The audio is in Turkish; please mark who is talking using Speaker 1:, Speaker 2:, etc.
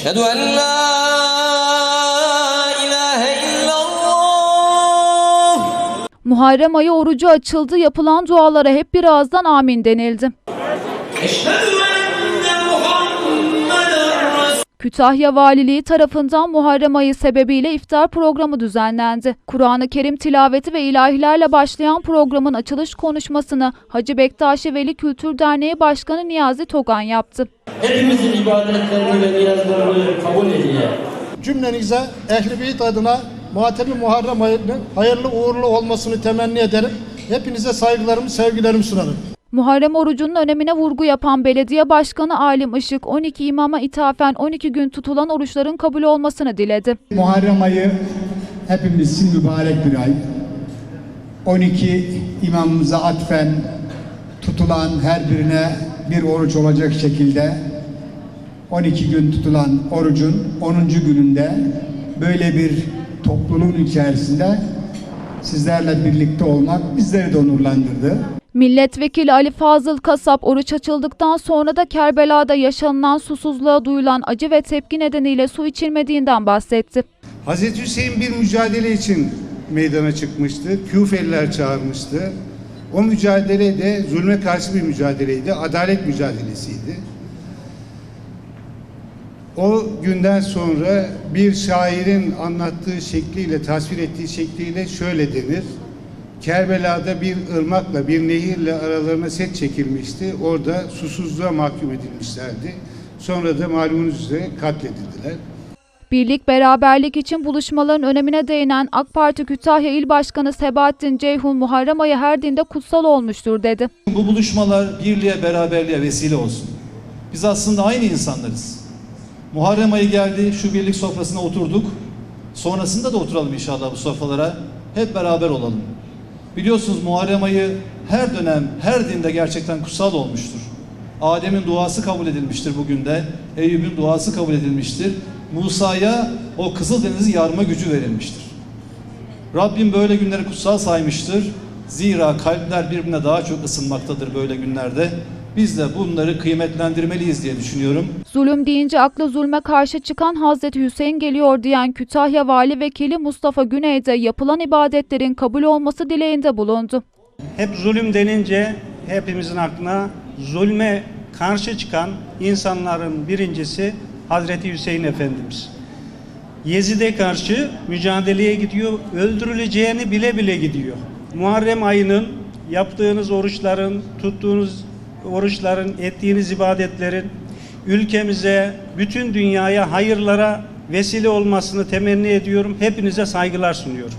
Speaker 1: أشهد أن لا إله إلا الله
Speaker 2: Muharrem ayı orucu açıldı, yapılan dualara hep bir ağızdan amin denildi.
Speaker 1: أشهد
Speaker 2: Kütahya Valiliği tarafından Muharrem ayı sebebiyle iftar programı düzenlendi. Kur'an-ı Kerim tilaveti ve ilahilerle başlayan programın açılış konuşmasını Hacı Bektaşi Veli Kültür Derneği Başkanı Niyazi Togan yaptı.
Speaker 3: Hepimizin ibadetlerini ve niyazlarını kabul eyle.
Speaker 4: cümlenize Ehl-i Beyt adına Muhatemi Muharrem ayının hayırlı uğurlu olmasını temenni ederim. Hepinize saygılarımı, sevgilerimi sunarım.
Speaker 2: Muharrem orucunun önemine vurgu yapan Belediye Başkanı Alim Işık, 12 imama ithafen 12 gün tutulan oruçların kabul olmasını diledi.
Speaker 5: Muharrem ayı hepimiz için mübarek bir ay. 12 imamımıza atfen tutulan her birine bir oruç olacak şekilde 12 gün tutulan orucun 10. gününde böyle bir topluluğun içerisinde sizlerle birlikte olmak bizleri de onurlandırdı.
Speaker 2: Milletvekili Ali Fazıl Kasap oruç açıldıktan sonra da Kerbela'da yaşanılan susuzluğa duyulan acı ve tepki nedeniyle su içilmediğinden bahsetti.
Speaker 6: Hazreti Hüseyin bir mücadele için meydana çıkmıştı. Küfeliler çağırmıştı. O mücadele de zulme karşı bir mücadeleydi. Adalet mücadelesiydi. O günden sonra bir şairin anlattığı şekliyle, tasvir ettiği şekliyle şöyle denir. Kerbela'da bir ırmakla, bir nehirle aralarına set çekilmişti. Orada susuzluğa mahkum edilmişlerdi. Sonra da malumunuz üzere katledildiler.
Speaker 2: Birlik beraberlik için buluşmaların önemine değinen AK Parti Kütahya İl Başkanı Sebahattin Ceyhun Muharrem ayı her dinde kutsal olmuştur dedi.
Speaker 7: Bu buluşmalar birliğe, beraberliğe vesile olsun. Biz aslında aynı insanlarız. Muharrem ayı geldi, şu birlik sofrasına oturduk. Sonrasında da oturalım inşallah bu sofralara. Hep beraber olalım. Biliyorsunuz Muharrem ayı her dönem, her dinde gerçekten kutsal olmuştur. Adem'in duası kabul edilmiştir bugün de. Eyüp'ün duası kabul edilmiştir. Musa'ya o Kızıldeniz'i yarma gücü verilmiştir. Rabbim böyle günleri kutsal saymıştır. Zira kalpler birbirine daha çok ısınmaktadır böyle günlerde. Biz de bunları kıymetlendirmeliyiz diye düşünüyorum.
Speaker 2: Zulüm deyince akla zulme karşı çıkan Hazreti Hüseyin geliyor diyen Kütahya Vali Vekili Mustafa Güney de yapılan ibadetlerin kabul olması dileğinde bulundu.
Speaker 8: Hep zulüm denince hepimizin aklına zulme karşı çıkan insanların birincisi Hazreti Hüseyin Efendimiz. Yezid'e karşı mücadeleye gidiyor, öldürüleceğini bile bile gidiyor. Muharrem ayının yaptığınız oruçların, tuttuğunuz oruçların, ettiğiniz ibadetlerin ülkemize, bütün dünyaya hayırlara vesile olmasını temenni ediyorum. Hepinize saygılar sunuyorum.